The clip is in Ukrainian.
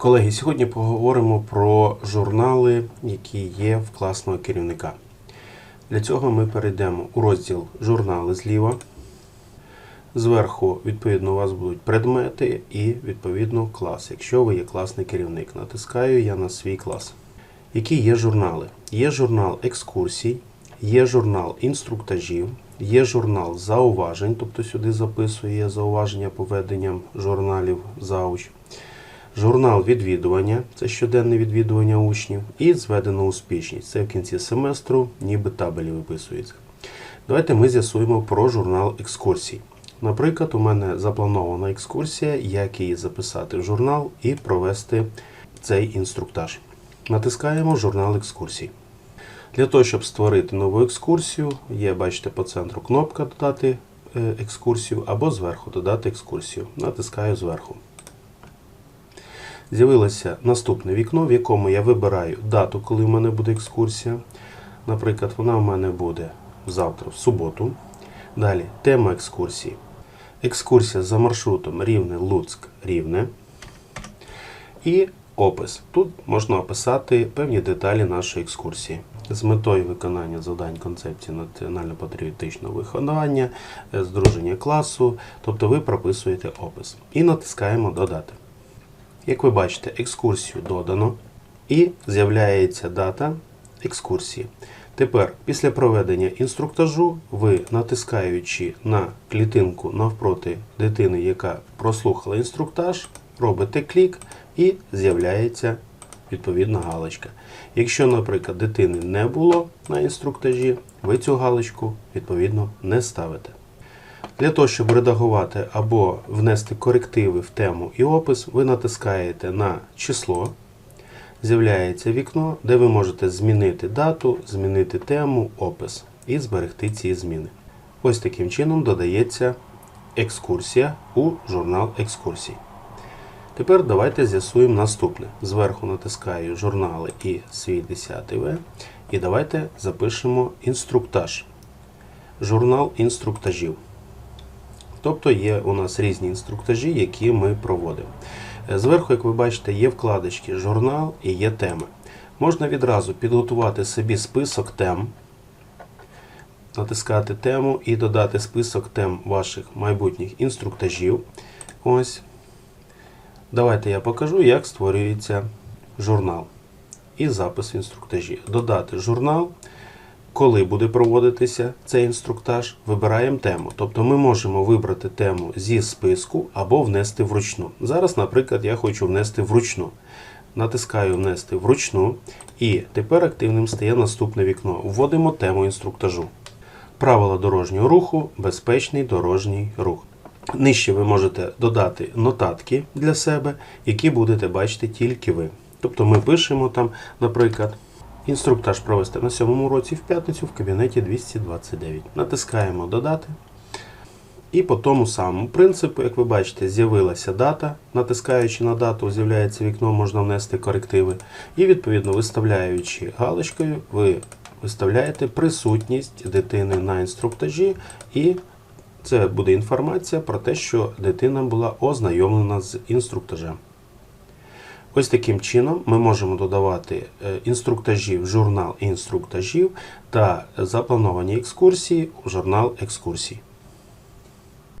Колеги, сьогодні поговоримо про журнали, які є в класного керівника. Для цього ми перейдемо у розділ Журнали зліва. Зверху, відповідно, у вас будуть предмети і, відповідно, клас. Якщо ви є класний керівник, натискаю я на свій клас. Які є журнали? Є журнал екскурсій, є журнал інструктажів, є журнал зауважень, тобто сюди записує зауваження по веденням журналів зауч. Журнал відвідування це щоденне відвідування учнів, і зведена успішність. Це в кінці семестру, ніби табелі виписується. Давайте ми з'ясуємо про журнал екскурсій. Наприклад, у мене запланована екскурсія, як її записати в журнал і провести цей інструктаж. Натискаємо журнал екскурсій. Для того, щоб створити нову екскурсію, є, бачите, по центру кнопка Додати е, екскурсію або зверху Додати екскурсію. Натискаю зверху. З'явилося наступне вікно, в якому я вибираю дату, коли в мене буде екскурсія. Наприклад, вона в мене буде завтра, в суботу. Далі тема екскурсії. Екскурсія за маршрутом Рівне, Луцьк, Рівне. І опис. Тут можна описати певні деталі нашої екскурсії. З метою виконання завдань концепції національно-патріотичного виховання, е, здруження класу, тобто ви прописуєте опис. І натискаємо Додати. Як ви бачите, екскурсію додано і з'являється дата екскурсії. Тепер, після проведення інструктажу, ви натискаючи на клітинку навпроти дитини, яка прослухала інструктаж, робите клік і з'являється відповідна галочка. Якщо, наприклад, дитини не було на інструктажі, ви цю галочку відповідно не ставите. Для того, щоб редагувати або внести корективи в тему і опис, ви натискаєте на число. З'являється вікно, де ви можете змінити дату, змінити тему, опис і зберегти ці зміни. Ось таким чином додається екскурсія у журнал екскурсій. Тепер давайте з'ясуємо наступне. Зверху натискаю журнали і свій 10 В. І давайте запишемо інструктаж. Журнал інструктажів. Тобто є у нас різні інструктажі, які ми проводимо. Е, Зверху, як ви бачите, є вкладочки журнал і є теми. Можна відразу підготувати собі список тем, натискати тему і додати список тем ваших майбутніх інструктажів. Ось. Давайте я покажу, як створюється журнал і запис інструктажі. Додати журнал. Коли буде проводитися цей інструктаж, вибираємо тему. Тобто ми можемо вибрати тему зі списку або внести вручну. Зараз, наприклад, я хочу внести вручну. Натискаю Внести вручну. І тепер активним стає наступне вікно. Вводимо тему інструктажу. Правила дорожнього руху, безпечний дорожній рух. Нижче ви можете додати нотатки для себе, які будете бачити тільки ви. Тобто ми пишемо там, наприклад. Інструктаж провести на сьомому році в п'ятницю в кабінеті 229. Натискаємо Додати. І по тому самому принципу, як ви бачите, з'явилася дата. Натискаючи на дату, з'являється вікно, можна внести корективи. І, відповідно, виставляючи галочкою, ви виставляєте присутність дитини на інструктажі, і це буде інформація про те, що дитина була ознайомлена з інструктажем. Ось таким чином ми можемо додавати інструктажів, інструктажі в журнал інструктажів та заплановані екскурсії у журнал екскурсій.